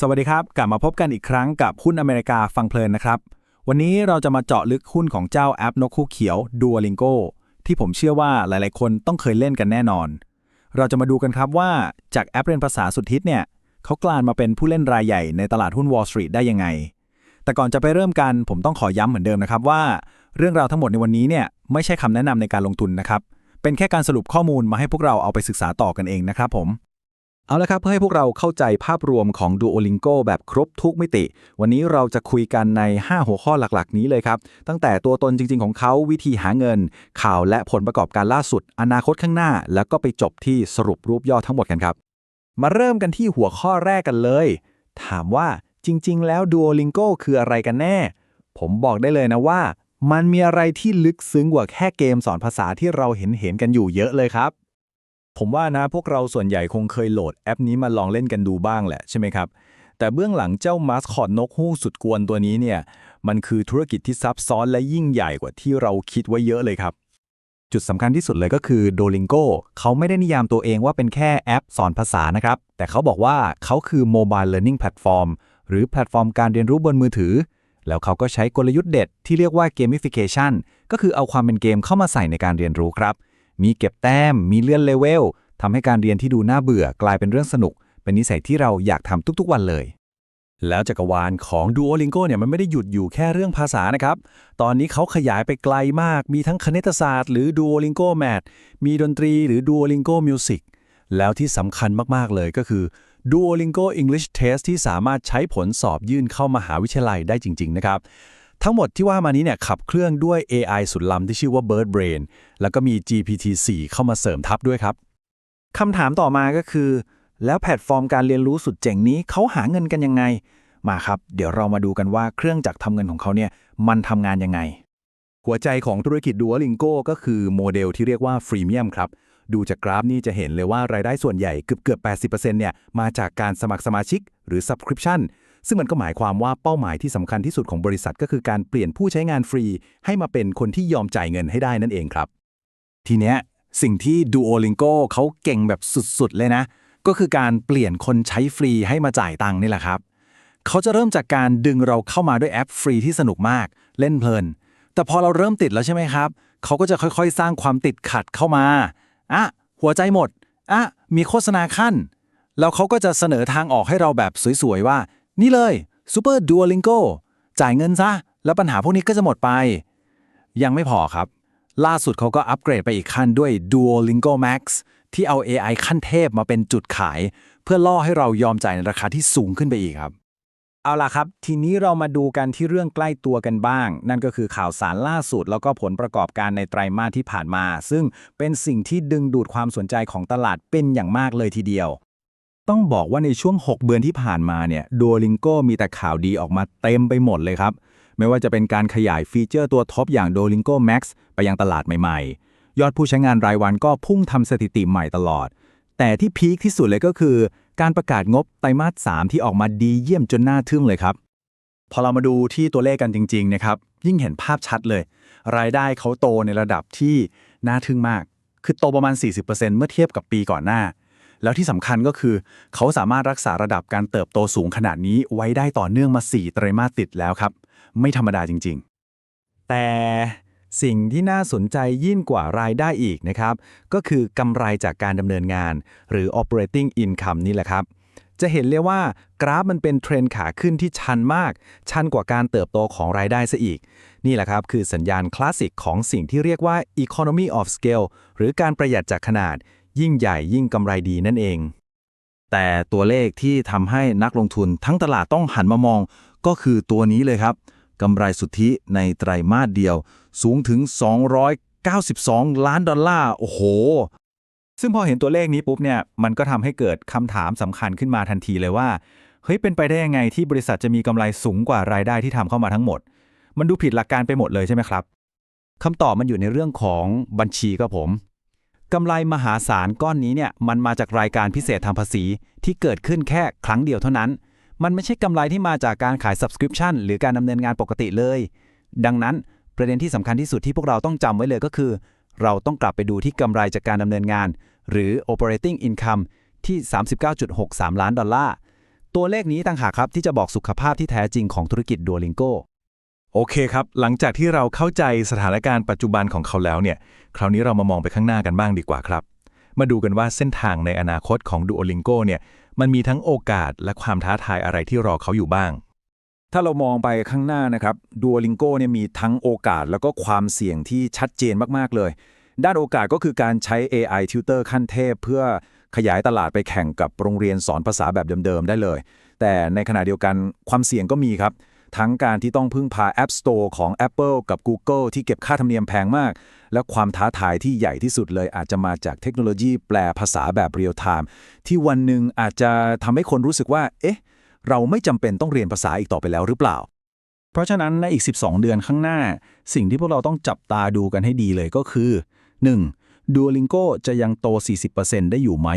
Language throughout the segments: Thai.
สวัสดีครับ กลับมาพบกันอีกครั้งกับหุ้นอเมริกาฟังเพลินนะครับ วันนี้เราจะมาเจาะลึกหุ้นของเจ้าแอปนกคู่เขียว Duolingo ที่ผมเชื่อว่าหลายๆ คนต้องเคยเล่นกันแน่นอน เราจะมาดูกันครับว่าจากแอปเรียนภาษาสุดฮิตเนี่ยเขากลายมาเป็นผู้เล่นรายใหญ่ในตลาดหุ้น Wall Street ได้ยังไง แต่ก่อนจะไปเริ่มกันผมต้องขอย้ำเหมือนเดิมนะครับว่า เรื่องราวทั้งหมดในวันนี้เนี่ยไม่ใช่คำแนะนำในการลงทุนนะครับเป็นแค่การสรุปข้อมูลมาให้พวกเราเอาไปศึกษาต่อกันเองนะครับผม เอาละครับ เพื่อให้พวกเราเข้าใจภาพรวมของ Duolingo แบบครบทุกมิติ วันนี้เราจะคุยกันใน 5 หัวข้อหลักๆ นี้เลยครับ ตั้งแต่ตัวตนจริง ๆ ของเขาวิธีหาเงิน ข่าวและผลประกอบการล่าสุด อนาคตข้างหน้า แล้วก็ไปจบที่สรุปรูปย่อทั้งหมดกันครับ มาเริ่มกันที่หัวข้อแรกกันเลย ถามว่าจริง ๆ แล้ว Duolingo คืออะไรกันแน่ ผมบอกได้เลยนะว่า มันมีอะไรที่ลึกซึ้งกว่าแค่เกมสอนภาษาที่เราเห็นเห็นกันอยู่เยอะเลยครับ ผมว่านะพวกเราส่วนใหญ่คงเคยโหลดแอปนี้มาลองเล่นกันดูบ้างแหละใช่ไหมครับ แต่เบื้องหลังเจ้ามาสคอตนกฮูกสุดกวนตัวนี้เนี่ย มันคือธุรกิจที่ซับซ้อนและยิ่งใหญ่กว่าที่เราคิดไว้เยอะเลยครับ จุดสำคัญที่สุดเลยก็คือ Duolingo เขาไม่ได้นิยามตัวเองว่าเป็นแค่แอปสอนภาษานะครับ แต่เขาบอกว่าเขาคือ Mobile Learning Platform หรือแพลตฟอร์มการเรียนรู้บนมือถือ แล้วเขาก็ใช้กลยุทธ์เด็ดที่เรียกว่า Gamification ก็คือเอาความเป็นเกมเข้ามาใส่ในการเรียนรู้ครับ มีเก็บแต้ม มีเลื่อนเลเวลทำให้การเรียนที่ดูน่าเบื่อกลายเป็นเรื่องสนุก เป็นนิสัยที่เราอยากทำทุกๆวันเลย แล้วจักรวาลของ Duolingo เนี่ยมันไม่ได้หยุดอยู่แค่เรื่องภาษานะครับ ตอนนี้เขาขยายไปไกลมาก มีทั้งคณิตศาสตร์หรือ Duolingo Math มีดนตรีหรือ Duolingo Music แล้วที่สำคัญมากๆเลยก็คือ Duolingo English Test ที่สามารถใช้ผลสอบยื่นเข้ามหาวิทยาลัยได้จริง ๆ นะครับ ทั้งหมดที่ว่ามานี้เนี่ยขับเคลื่อนด้วย AI สุดล้ำที่ชื่อว่า Bird Brain แล้วก็มี GPT-4 เข้ามาเสริมทับด้วยครับคำถามต่อมาก็คือ แล้วแพลตฟอร์มการเรียนรู้สุดเจ๋งนี้เขาหาเงินกันยังไง มาครับ เดี๋ยวเรามาดูกันว่าเครื่องจักรทำเงินของเขาเนี่ยมันทำงานยังไง หัวใจของธุรกิจ Duolingo ก็คือโมเดลที่เรียกว่าฟรีเมียมครับดูจากกราฟนี่จะเห็นเลยว่ารายได้ส่วนใหญ่เกือบเกือบ 80%เนี่ยมาจากการสมัครสมาชิกหรือ Subscription ซึ่งมันก็หมายความว่าเป้าหมายที่สำคัญที่สุดของบริษัทก็คือการเปลี่ยนผู้ใช้งานฟรี ให้มาเป็นคนที่ยอมจ่ายเงินให้ได้นั่นเองครับ ทีเนี้ยสิ่งที่ Duolingo เขาเก่งแบบสุดๆ เลยนะ ก็คือการเปลี่ยนคนใช้ฟรีให้มาจ่ายตังค์นี่แหละครับ เขาจะเริ่มจากการดึงเราเข้ามาด้วยแอปฟรีที่สนุกมาก เล่นเพลิน แต่พอเราเริ่มติดแล้วใช่ไหมครับ เขาก็จะค่อยๆ สร้างความติดขัดเข้ามาอะหัวใจหมดอะมีโฆษณาขั้น แล้วเขาก็จะเสนอทางออกให้เราแบบสวยๆ ว่า นี่เลย Super Duolingo จ่ายเงินซะ แล้วปัญหาพวกนี้ก็จะหมดไป ยังไม่พอครับ ล่าสุดเขาก็อัปเกรดไปอีกขั้นด้วย Duolingo Max ที่เอา AI ขั้นเทพมาเป็นจุดขาย เพื่อล่อให้เรายอมจ่ายในราคาที่สูงขึ้นไปอีกครับ เอาล่ะครับ ทีนี้เรามาดูกันที่เรื่องใกล้ตัวกันบ้าง นั่นก็คือข่าวสารล่าสุดแล้วก็ผลประกอบการในไตรมาสที่ผ่านมา ซึ่งเป็นสิ่งที่ดึงดูดความสนใจของตลาดเป็นอย่างมากเลยทีเดียว ต้องบอกว่าในช่วง 6 เดือนที่ผ่านมาเนี่ย Duolingo มีแต่ข่าวดีออกมาเต็มไปหมดเลยครับ ไม่ว่าจะเป็นการขยายฟีเจอร์ตัวท็อปอย่าง Duolingo Max ไปยังตลาดใหม่ๆ ยอดผู้ใช้งานรายวันก็พุ่งทำสถิติใหม่ตลอด แต่ที่พีคที่สุดเลยก็คือ การประกาศงบไตรมาส 3 ที่ออกมาดีเยี่ยมจนน่าทึ่งเลยครับ พอเรามาดูที่ตัวเลขกันจริงๆนะครับยิ่งเห็นภาพชัดเลย รายได้เขาโตในระดับที่น่าทึ่งมาก คือโตประมาณ 40%เมื่อเทียบกับปีก่อนหน้า แล้วที่สำคัญก็คือ เขาสามารถรักษาระดับการเติบโตสูงขนาดนี้ไว้ได้ต่อเนื่องมา 4 ไตรมาสติดแล้วครับ ไม่ธรรมดาจริง ๆ แต่สิ่งที่น่าสนใจยิ่งกว่ารายได้อีกนะครับ ก็คือกำไรจากการดำเนินงาน หรือ operating income นี่แหละครับ จะเห็นเลยว่ากราฟมันเป็นเทรนขาขึ้นที่ชันมาก ชันกว่าการเติบโตของรายได้ซะอีก นี่แหละครับ คือสัญญาณคลาสสิกของสิ่งที่เรียกว่า economy of scale หรือการประหยัดจากขนาด ยิ่งใหญ่ยิ่งกำไรดีนั่นเอง แต่ตัวเลขที่ทำให้นักลงทุนทั้งตลาดต้องหันมามองก็คือตัวนี้เลยครับกำไรสุทธิในไตรมาสเดียว สูงถึง 292 ล้านดอลลาร์ โอ้โห ซึ่งพอเห็นตัวเลขนี้ปุ๊บเนี่ย มันก็ทำให้เกิดคำถามสำคัญขึ้นมาทันทีเลยว่า เฮ้ย เป็นไปได้ยังไงที่บริษัทจะมีกำไรสูงกว่ารายได้ที่ทำเข้ามาทั้งหมด มันดูผิดหลักการไปหมดเลยใช่ไหมครับคำตอบมันอยู่ในเรื่องของบัญชีครับผม กำไรมหาศาลก้อนนี้เนี่ยมันมาจากรายการพิเศษทางภาษีที่เกิดขึ้นแค่ครั้งเดียวเท่านั้น มันไม่ใช่กำไรที่มาจากการขาย subscription หรือการดำเนินงานปกติเลย ดังนั้นประเด็นที่สำคัญที่สุดที่พวกเราต้องจำไว้เลยก็คือ เราต้องกลับไปดูที่กำไรจากการดำเนินงาน หรือ operating income ที่ 39.63 ล้านดอลลาร์ ตัวเลขนี้ต่างหากครับที่จะบอกสุขภาพที่แท้จริงของธุรกิจ Duolingo โอเคครับ หลังจากที่เราเข้าใจสถานการณ์ปัจจุบันของเขาแล้วเนี่ย คราวนี้เรามามองไปข้างหน้ากันบ้างดีกว่าครับ มาดูกันว่าเส้นทางในอนาคตของ Duolingo เนี่ย มันมีทั้งโอกาสและความท้าทายอะไรที่รอเขาอยู่บ้าง ถ้าเรามองไปข้างหน้านะครับ Duolingo เนี่ยมีทั้งโอกาสแล้วก็ความเสี่ยงที่ชัดเจนมากๆเลย ด้านโอกาสก็คือการใช้ AI Tutor ขั้นเทพ เพื่อขยายตลาดไปแข่งกับโรงเรียนสอนภาษาแบบเดิมๆได้เลย แต่ในขณะเดียวกันความเสี่ยงก็มีครับ ทั้งการที่ต้องพึ่งพา App Store ของ Apple กับ Google ที่เก็บค่าธรรมเนียมแพงมาก และความท้าทายที่ใหญ่ที่สุดเลยอาจจะมาจากเทคโนโลยีแปลภาษาแบบเรียลไทม์ที่วันหนึ่งอาจจะทำให้คนรู้สึกว่า เอ๊ะ เราไม่จำเป็นต้องเรียนภาษาอีกต่อไปแล้วหรือเปล่า เพราะฉะนั้นในอีก 12 เดือนข้างหน้า สิ่งที่พวกเราต้องจับตาดูกันให้ดีเลยก็คือ 1. Duolingo จะยังโต 40%ได้อยู่ไหม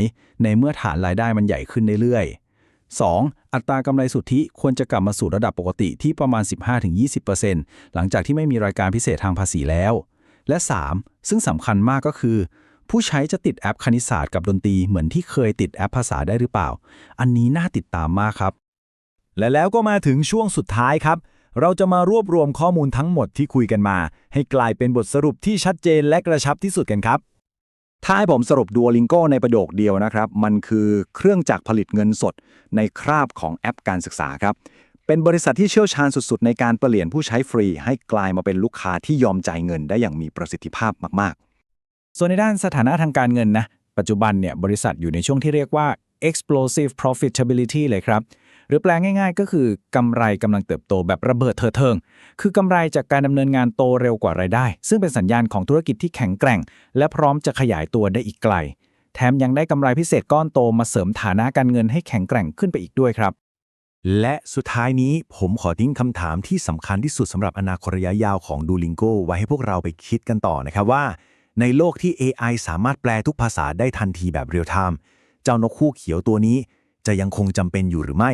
ในเมื่อฐานรายได้มันใหญ่ขึ้นเรื่อยๆ 2. อัตรากำไรสุทธิควรจะกลับมาสู่ระดับปกติที่ประมาณ 15-20%หลังจากที่ไม่มีรายการพิเศษทางภาษีแล้ว และ 3. ซึ่งสำคัญมากก็คือ ผู้ใช้จะติดแอปคณิตศาสตร์กับดนตรีเหมือนที่เคยติดแอปภาษาได้หรือเปล่า อันนี้น่าติดตามมากครับ และแล้วก็มาถึงช่วงสุดท้ายครับ เราจะมารวบรวมข้อมูลทั้งหมดที่คุยกันมา ให้กลายเป็นบทสรุปที่ชัดเจนและกระชับที่สุดกันครับ ถ้าให้ผมสรุป Duolingo ในประโยคเดียวนะครับ มันคือเครื่องจักรผลิตเงินสดในคราบของแอปการศึกษาครับ เป็นบริษัทที่เชี่ยวชาญสุดๆ ในการเปลี่ยนผู้ใช้ฟรี ให้กลายมาเป็นลูกค้าที่ยอมจ่ายเงินได้อย่างมีประสิทธิภาพมากๆ ส่วนในด้านสถานะทางการเงินนะ ปัจจุบันเนี่ยบริษัทอยู่ในช่วงที่เรียกว่า explosive profitability เลยครับ หรือแปลง่าย ๆ ก็คือกำไรกำลังเติบโตแบบระเบิดเถิดเทิง คือกำไรจากการดำเนินงานโตเร็วกว่ารายได้ ซึ่งเป็นสัญญาณของธุรกิจที่แข็งแกร่ง และพร้อมจะขยายตัวได้อีกไกล แถมยังได้กำไรพิเศษก้อนโตมาเสริมฐานะการเงินให้แข็งแกร่งขึ้นไปอีกด้วยครับ และสุดท้ายนี้ผมขอทิ้งคำถามที่สำคัญที่สุดสำหรับอนาคตระยะยาวของ Duolingo ไว้ให้พวกเราไปคิดกันต่อนะครับว่า ในโลกที่ AI สามารถแปลทุกภาษาได้ทันทีแบบเรียลไทม์เจ้านกคู่เขียวตัวนี้จะยังคงจำเป็นอยู่หรือไม่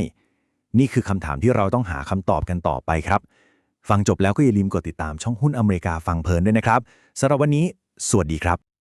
นี่คือคำถามที่เราต้องหาคำตอบกันต่อไปครับ ฟังจบแล้วก็อย่าลืมกดติดตามช่องหุ้นอเมริกาฟังเพลินด้วยนะครับสำหรับวันนี้ สวัสดีครับ